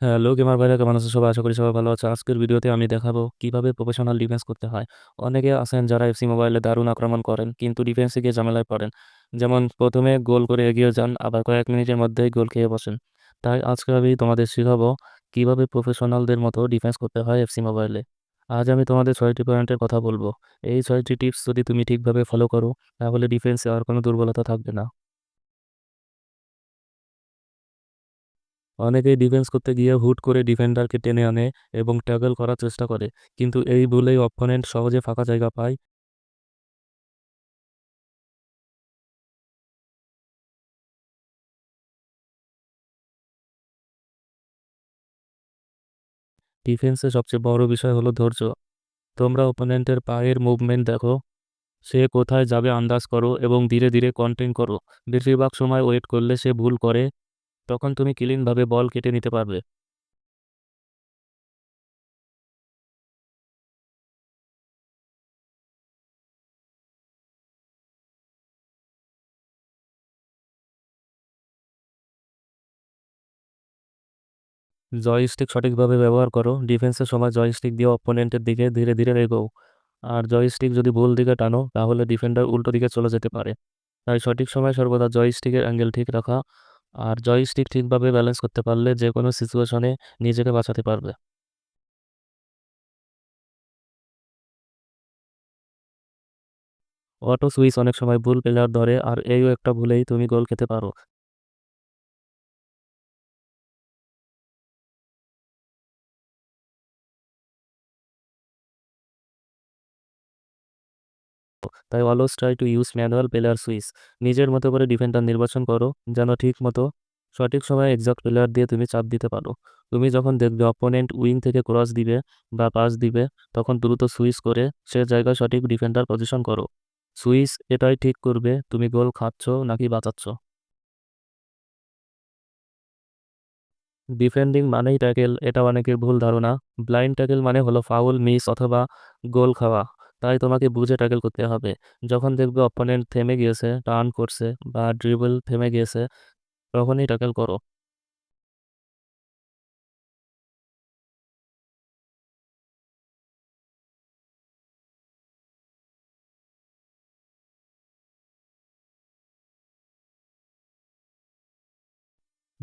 Hello gamer ভাইরা কেমন আছে সবাই আশা করি সবাই ভালো আছে। আজকের ভিডিওতে আমি দেখাবো কীভাবে প্রফেশনাল ডিফেন্স করতে হয়। অনেকে আছেন যারা এফসি মোবাইলে দারুণ আক্রমণ করেন, কিন্তু ডিফেন্সে গিয়ে ঝামেলায় পড়েন। যেমন প্রথমে গোল করে এগিয়ে যান, আবার কয়েক মিনিটের মধ্যেই গোল খেয়ে বসেন। তাই আজকে আমি তোমাদের শেখাবো কীভাবে প্রফেশনালদের মতো ডিফেন্স করতে হয় এফসি মোবাইলে আজ আমি তোমাদের ছয়টি পয়েন্টের কথা বলব। এই ছয়টি টিপস যদি তুমি ঠিকভাবে ফলো করো, তাহলে ডিফেন্সে আর কোনো দুর্বলতা থাকবে না। অনেকেই ডিফেন্স করতে গিয়ে হুট করে ডিফেন্ডারকে টেনে আনে এবং ট্যাকল করার চেষ্টা করে, কিন্তু এই ভুলেই অপোনেন্ট সহজে ফাঁকা জায়গা পায়। ডিফেন্সে সবচেয়ে বড় বিষয় হলো ধৈর্য। তোমরা ওপোনেন্টের পায়ের মুভমেন্ট দেখো, সে কোথায় যাবে আন্দাজ করো এবং ধীরে ধীরে কন্টেন করো। বেশিরভাগ সময় ওয়েট করলে সে ভুল করে। তখন তুমি ক্লিনভাবে বল কেটে নিতে পারবে। জয়স্টিক সঠিকভাবে ব্যবহার করো। ডিফেন্সের সময় জয়স্টিক দিয়ে অপোনেন্টের দিকে ধীরে ধীরে এগোও। আর জয়স্টিক যদি ভুল দিকে টানো, তাহলে ডিফেন্ডার উল্টো দিকে চলে যেতে পারে। তাই সঠিক সময় সর্বদা জয়স্টিকের অ্যাঙ্গেল ঠিক রাখা আর জয়স্টিক ঠিকভাবে ব্যালেন্স করতে পারলে যে কোনো সিচুয়েশনে নিজেকে বাঁচাতে পারবে। অটো সুইচ অনেক সময় ভুল প্লেয়ার ধরে আর এইও একটা ভুলেই তুমি গোল খেতে পারো। তাই always try to use manual player switch নিজের মতো করে ডিফেন্ডার নির্বাচন করো, যেন ঠিক মতো, সঠিক সময়ে এক্সাক্ট প্লেয়ার দিয়ে তুমি চাপ দিতে পারো। তুমি যখন দেখবে অপোনেন্ট উইং থেকে ক্রস দিবে বা পাস দিবে, তখন দ্রুত সুইচ করে সে জায়গায় সঠিক ডিফেন্ডার পজিশন করো। সুইচ এটাই ঠিক করবে, তুমি গোল খাচ্ছ নাকি বাঁচাচ্ছ। ডিফেন্ডিং মানেই ট্যাকেল এটা অনেকের ভুল ধারণা। ব্লাইন্ড ট্যাকেল মানে হলো ফাউল মিস অথবা গোল খাওয়া। তাই তোমাকে বুঝে ট্যাকেল করতে হবে। যখন দেখবে অপোনেন্ট থেমে গিয়েছে টার্ন করছে বা ড্রিবল থেমে গিয়েছে, তখনই ট্যাকেল করো।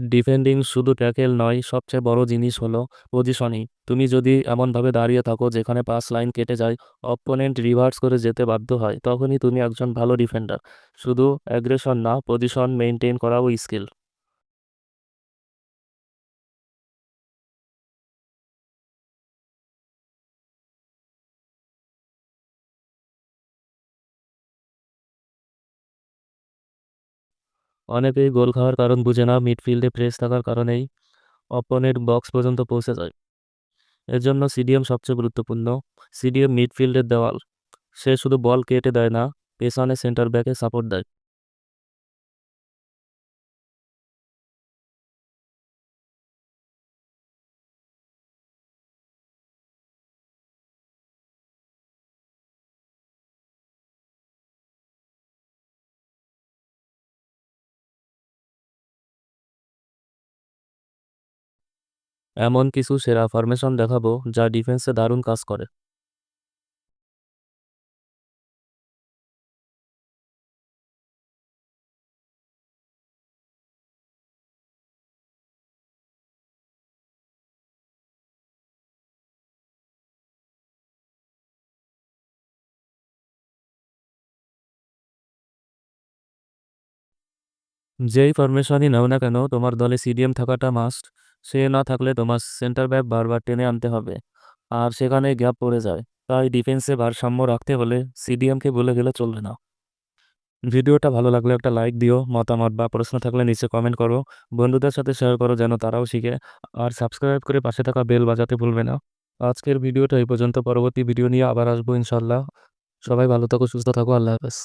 ডিফেন্ডিং শুধু ট্যাকেল নয়, সবচেয়ে বড় জিনিস হলো পজিশনিং তুমি যদি এমনভাবে দাঁড়িয়ে থাকো যেখানে পাস লাইন কেটে যায় অপোনেন্ট রিভার্স করে যেতে বাধ্য হয়, তখনই তুমি একজন ভালো ডিফেন্ডার শুধু অ্যাগ্রেশন না পজিশন মেনটেন করাও স্কিল অনেকেই গোল খাওয়ার কারণ বুঝে না, মিডফিল্ডে প্রেস থাকার কারণেই অপোনেন্ট বক্স পর্যন্ত পৌঁছে যায়। এর জন্য সিডিএম সবচেয়ে গুরুত্বপূর্ণ। সিডিএম মিডফিল্ডের দেওয়াল। সে শুধু বল কেটে দেয় না পেছনে সেন্টার ব্যাকে সাপোর্ট দেয়। এমন কিছু সেরা ফরমেশন দেখাবো যা ডিফেন্সে দারুণ কাজ করে। যেই ফরমেশনই নাও না কেন, তোমার দলে সিডিএম থাকাটা মাস্ট সে না থাকলে তোমার সেন্টার ব্যাক বারবার টেনে আনতে হবে। আর সেখানে গ্যাপ পড়ে যায়। তাই ডিফেন্সে ভারসাম্য রাখতে হলে সিডিএমকে বলে গেলে চলবে না। ভিডিওটা ভালো লাগলে একটা লাইক দিও, মতামত বা প্রশ্ন থাকলে নিচে কমেন্ট করো। বন্ধুদের সাথে শেয়ার করো যেন তারাও শিখে। আর সাবস্ক্রাইব করে পাশে থাকা বেল বাজাতে ভুলবে না। আজকের ভিডিওটা এই পর্যন্ত। পরবর্তী ভিডিও নিয়ে আবার আসব ইনশাল্লাহ সবাই ভালো থাকো, সুস্থ থাকো। আল্লাহ হাফেজ।